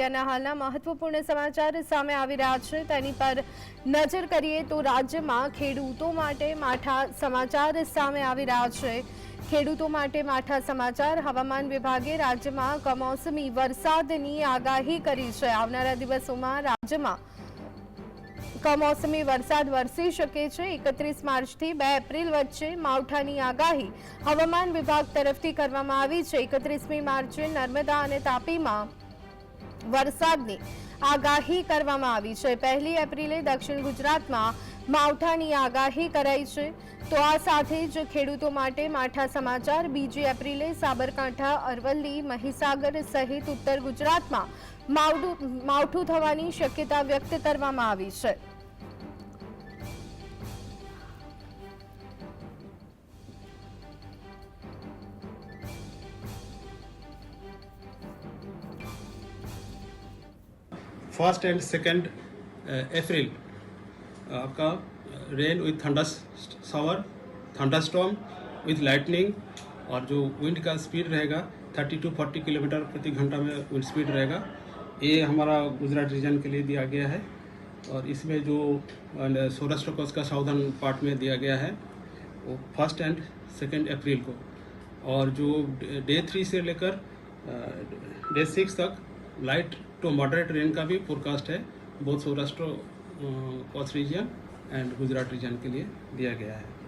ત્યાંના હાલના મહત્વપૂર્ણ સમાચાર સામે આવી રહ્યા છે. તેની પર નજર કરીએ તો રાજ્યમાં ખેડૂતો માટે માઠા સમાચાર સામે આવી રહ્યા છે. ખેડૂતો માટે માઠા સમાચાર હવામાન વિભાગે રાજ્યમાં કમોસમી વરસાદની આગાહી કરી છે. આવનારા દિવસોમાં રાજ્યમાં કમોસમી વરસાદ વરસી શકે છે. એકત્રીસ માર્ચથી બે એપ્રિલ વચ્ચે માવઠાની આગાહી હવામાન વિભાગ તરફથી કરવામાં આવી છે. એકત્રીસમી માર્ચે નર્મદા અને તાપીમાં વરસાદની આગાહી કરવામાં આવી છે. પહેલી એપ્રિલે દક્ષિણ ગુજરાતમાં માવઠાની આગાહી કરાઈ છે. તો આ સાથે જ ખેડૂતો માટે માઠા સમાચાર. બીજી એપ્રિલે સાબરકાંઠા, અરવલ્લી, મહીસાગર સહિત ઉત્તર ગુજરાતમાં માવઠું થવાની શક્યતા વ્યક્ત કરવામાં આવી છે. First and second April. आपका rain with thunder shower thunderstorm with lightning और जो विंड का स्पीड रहेगा 30 टू 40 किलोमीटर प्रति घंटा में विंड स्पीड रहेगा। ये हमारा गुजरात रीजन के लिए दिया गया है, और इसमें जो सौराष्ट्र कोस्ट का साउदर्न पार्ट में दिया गया है, वो फ़र्स्ट एंड सेकेंड अप्रैल को। और जो डे थ्री से लेकर डे सिक्स तक लाइट टू मॉडरेट रेन का भी फोरकास्ट है बहुत Saurashtra coast region and Gujarat region के लिए दिया गया है